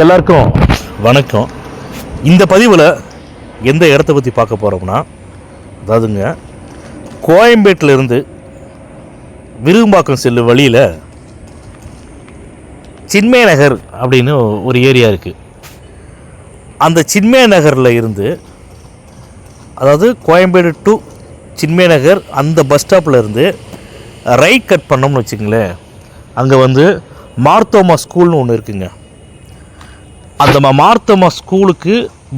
எல்லாருக்கும் வணக்கம். இந்த பதிவில் எந்த இடத்த பற்றி பார்க்க போகிறோம்னா அதாவதுங்க கோயம்பேட்டில் இருந்து விரும்பாக்கம் செல்லும் வழியில் சின்மய நகர் அப்படின்னு ஒரு ஏரியா இருக்குது அந்த சின்மய நகரில் இருந்து அதாவது கோயம்பேடு டு சின்மய நகர் அந்த பஸ் ஸ்டாப்பில் இருந்து ரைட் கட் பண்ணோம்னு வச்சுங்களேன் அங்கே வந்து மார்த்தோமா ஸ்கூல்னு ஒன்று இருக்குங்க. அந்த மார்த்தம்மா ஸ்கூலுக்கு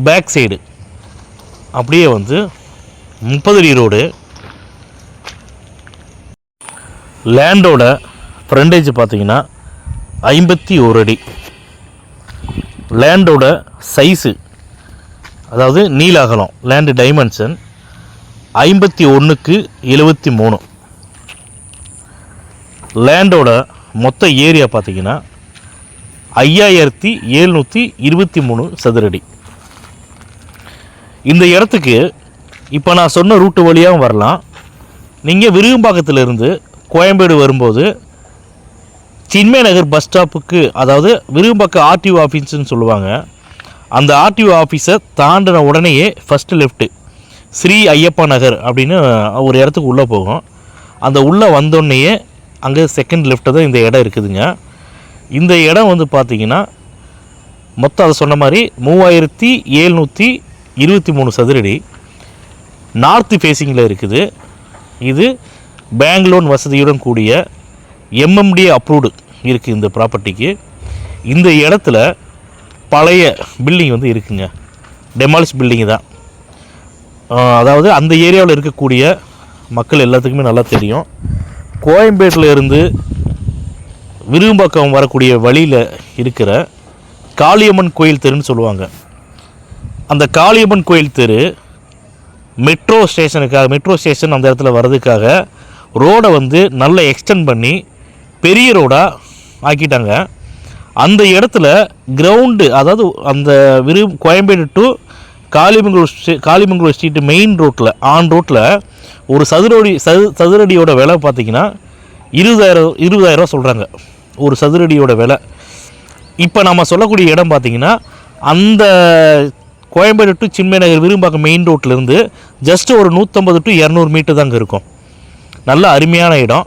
பேக் சைடு அப்படியே வந்து முப்பது அடி ரோடு லேண்டோட ஃப்ரண்டேஜ் பார்த்தீங்கன்னா ஐம்பத்தி ஒரு அடி. லேண்டோட சைஸு அதாவது நீலாகலம் லேண்டு டைமென்ஷன் ஐம்பத்தி ஒன்றுக்கு எழுபத்தி மூணு. லேண்டோட மொத்த ஏரியா பார்த்தீங்கன்னா ஐயாயிரத்தி எழுநூற்றி இருபத்தி மூணு சதுரடி. இந்த இடத்துக்கு இப்போ நான் சொன்ன ரூட்டு வழியாகவும் வரலாம். நீங்கள் விருகம்பாக்கத்திலிருந்து கோயம்பேடு வரும்போது சின்மய நகர் பஸ் ஸ்டாப்புக்கு அதாவது விருகம்பாக்கம் ஆர்டிஓ ஆஃபீஸ்ன்னு சொல்லுவாங்க. அந்த ஆர்டிஓ ஆஃபீஸை தாண்டின உடனேயே ஃபஸ்ட்டு லெஃப்ட்டு ஸ்ரீ ஐயப்பா நகர் அப்படின்னு ஒரு இடத்துக்கு உள்ளே போகும். அந்த உள்ளே வந்தோடனேயே அங்கே செகண்ட் லெஃப்ட்டு தான் இந்த இடம் இருக்குதுங்க. இந்த இடம் வந்து பார்த்தீங்கன்னா மொத்தம் அதை சொன்ன மாதிரி மூவாயிரத்தி எழுநூற்றி இருபத்தி மூணு சதுரடி. நார்த்து ஃபேஸிங்கில் இருக்குது. இது பேங்க் லோன் வசதியுடன் கூடிய எம்எம்டி அப்ரூவ்டு இருக்குது இந்த ப்ராப்பர்ட்டிக்கு இந்த இடத்துல பழைய பில்டிங் வந்து இருக்குங்க. டெமாலிஷ் பில்டிங் தான். அதாவது அந்த ஏரியாவில் இருக்கக்கூடிய மக்கள் எல்லாத்துக்குமே நல்லா தெரியும். கோயம்பேட்டில் இருந்து விரும்பாக்கம் வரக்கூடிய வழியில் இருக்கிற காளியம்மன் கோயில் தெருன்னு சொல்லுவாங்க. அந்த காளியம்மன் கோயில் தெரு மெட்ரோ ஸ்டேஷனுக்காக மெட்ரோ ஸ்டேஷன் அந்த இடத்துல வர்றதுக்காக ரோடை வந்து நல்லா எக்ஸ்டெண்ட் பண்ணி பெரிய ரோடாக ஆக்கிட்டாங்க. அந்த இடத்துல கிரவுண்டு அதாவது அந்த விரு Koyambedu to Kalimangalur street Kalimangalur street main ரோட்டில் ஆன் ரோட்டில் ஒரு சதுரடி சது சதுரடியோட விலை பார்த்திங்கன்னா இருபதாயிரம் இருபதாயிரரூவா சொல்கிறாங்க ஒரு சதுரடியோட விலை. இப்போ நம்ம சொல்லக்கூடிய இடம் பார்த்தீங்கன்னா அந்த கோயம்பேடு டு சின்மய நகர் விரும்பாக்கம் மெயின் ரோட்லேருந்து ஜஸ்ட் ஒரு நூற்றம்பது டு இரநூறு மீட்டர் தாங்க இருக்கும். நல்ல அருமையான இடம்.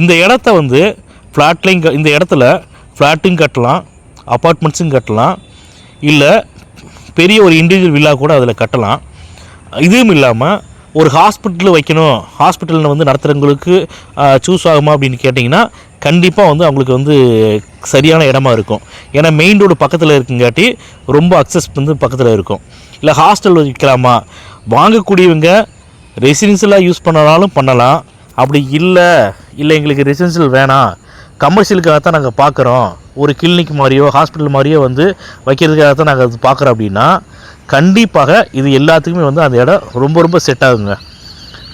இந்த இடத்த வந்து ஃப்ளாட்லையும் இந்த இடத்துல ஃப்ளாட்டும் கட்டலாம் அப்பார்ட்மெண்ட்ஸும் கட்டலாம் இல்லை பெரிய ஒரு இண்டிவிஜுவல் வில்லா கூட அதில் கட்டலாம். இதுவும் இல்லாமல் ஒரு ஹாஸ்பிட்டல் வைக்கணும். ஹாஸ்பிட்டலில் வந்து நடத்துகிறவங்களுக்கு சூஸ் ஆகுமா அப்படின்னு கேட்டிங்கன்னா கண்டிப்பாக வந்து அவங்களுக்கு வந்து சரியான இடமா இருக்கும். ஏன்னா மெயின் ரோடு பக்கத்தில் இருக்குங்காட்டி ரொம்ப அக்சஸ் வந்து பக்கத்தில் இருக்கும். இல்லை ஹாஸ்டல் வைக்கலாமா? வாங்கக்கூடியவங்க ரெசிடென்ஷியலாக யூஸ் பண்ணனாலும் பண்ணலாம் அப்படி இல்லை இல்லை எங்களுக்கு ரெசிடென்ஷியல் வேணாம். கமர்ஷியலுக்காக தான் நாங்கள் பார்க்குறோம் ஒரு கிளினிக் மாதிரியோ ஹாஸ்பிட்டல் மாதிரியோ வந்து வைக்கிறதுக்காக தான் நாங்கள் அது பார்க்குறோம் அப்படின்னா கண்டிப்பாக இது எல்லாத்துக்குமே வந்து அந்த இடம் ரொம்ப ரொம்ப செட் ஆகுங்க.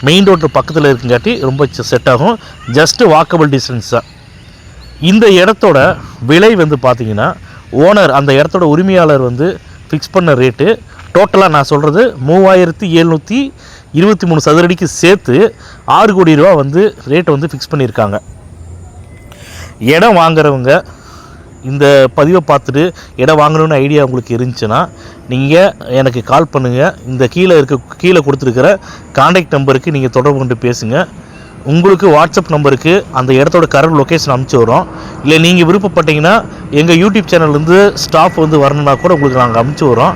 மெயின் ரோட்டு பக்கத்தில் இருக்குங்காட்டி ரொம்ப செட் ஆகும். ஜஸ்ட்டு வாக்கபிள் டிஸ்டன்ஸ் தான். இந்த இடத்தோட விலை வந்து பார்த்தீங்கன்னா ஓனர் அந்த இடத்தோட உரிமையாளர் வந்து ஃபிக்ஸ் பண்ண ரேட்டு டோட்டலாக நான் சொல்கிறது மூவாயிரத்தி எழுநூற்றி இருபத்தி மூணு சதுரடிக்கு சேர்த்து ஆறு கோடி ரூபா வந்து ரேட்டை வந்து ஃபிக்ஸ் பண்ணியிருக்காங்க. இடம் வாங்குறவங்க இந்த பதிவை பார்த்துட்டு இடம் வாங்கணும்னு ஐடியா உங்களுக்கு இருந்துச்சுன்னா நீங்கள் எனக்கு கால் பண்ணுங்கள் இந்த கீழே இருக்க கீழே கொடுத்துருக்கிற கான்டாக்ட் நம்பருக்கு நீங்கள் தொடர்பு கொண்டு பேசுங்கள் உங்களுக்கு வாட்ஸ்அப் நம்பருக்கு அந்த இடத்தோட கரண்ட் லொக்கேஷன் அனுப்பிச்சி வரோம் இல்லை நீங்கள் விருப்பப்பட்டீங்கன்னா எங்கள் யூடியூப் சேனல்லேருந்து ஸ்டாஃப் வந்து வரணும்னா கூட உங்களுக்கு நாங்கள் அனுப்பிச்சி வரோம்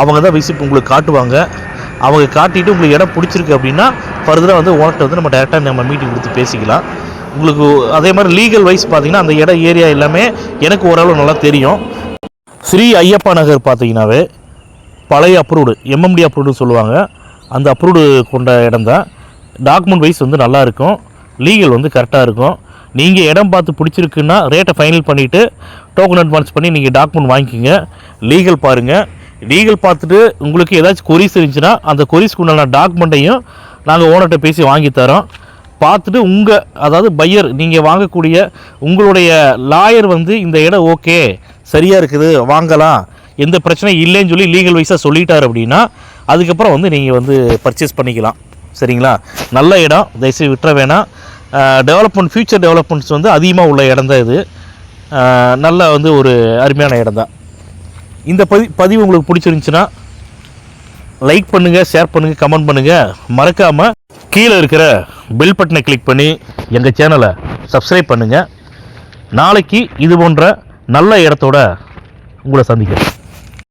அவங்க தான் விசிட் உங்களுக்கு காட்டுவாங்க. அவங்க காட்டிட்டு உங்களுக்கு இடம் பிடிச்சிருக்கு அப்படின்னா ஃபர்தராக வந்து ஓனர்கிட்ட வந்து நம்ம டேரெக்டாக நம்ம மீட்டிங் கொடுத்து பேசிக்கலாம். உங்களுக்கு அதே மாதிரி லீகல் வைஸ் பார்த்தீங்கன்னா அந்த இடம் ஏரியா எல்லாமே எனக்கு ஓரளவு நல்லா தெரியும். ஸ்ரீ ஐயப்பா நகர் பார்த்தீங்கன்னாவே பழைய அப்ரூவ்டு எம்எம்டி அப்ரூவ்டுன்னு சொல்லுவாங்க. அந்த அப்ரூவ்டு கொண்ட இடம் தான் டாக்குமெண்ட் வைஸ் வந்து நல்லா இருக்கும். லீகல் வந்து கரெக்டாக இருக்கும். நீங்கள் இடம் பார்த்து பிடிச்சிருக்குன்னா ரேட்டை ஃபைனல் பண்ணிவிட்டு டோக்கன் அட்வான்ஸ் பண்ணி நீங்கள் டாக்குமெண்ட் வாங்கிக்கோங்க. லீகல் பாருங்கள் லீகல் பார்த்துட்டு உங்களுக்கு ஏதாச்சும் கொரிஸ் இருந்துச்சுன்னா அந்த கொரிஸ்க்கு உண்டான டாக்குமெண்ட்டையும் நாங்கள் ஓனர்கிட்ட பேசி வாங்கி தரோம். பார்த்துட்டு உங்கள் அதாவது பையர் நீங்கள் வாங்கக்கூடிய உங்களுடைய லாயர் வந்து இந்த இடம் ஓகே சரியாக இருக்குது வாங்கலாம். எந்த பிரச்சனையும் இல்லைன்னு சொல்லி லீகல் வைஸாக சொல்லிட்டார் அப்படின்னா அதுக்கப்புறம் வந்து நீங்கள் வந்து பர்ச்சேஸ் பண்ணிக்கலாம். சரிங்களா? நல்ல இடம். தயவுசெய்து விட்டுற வேணாம். டெவலப்மெண்ட் ஃப்யூச்சர் டெவலப்மெண்ட்ஸ் வந்து அதிகமாக உள்ள இடம் தான் இது. நல்ல வந்து ஒரு அருமையான இடம் தான். இந்த பதி பதிவு உங்களுக்கு பிடிச்சிருந்துச்சுன்னா லைக் பண்ணுங்கள் ஷேர் பண்ணுங்கள் கமெண்ட் பண்ணுங்கள் மறக்காமல் கீழே இருக்கிற பெல் பட்டனை கிளிக் பண்ணி எங்கள் சேனலை சப்ஸ்கிரைப் பண்ணுங்கள் நாளைக்கு இது போன்ற நல்ல இடத்தோட உங்களை சந்திக்கிறேன்.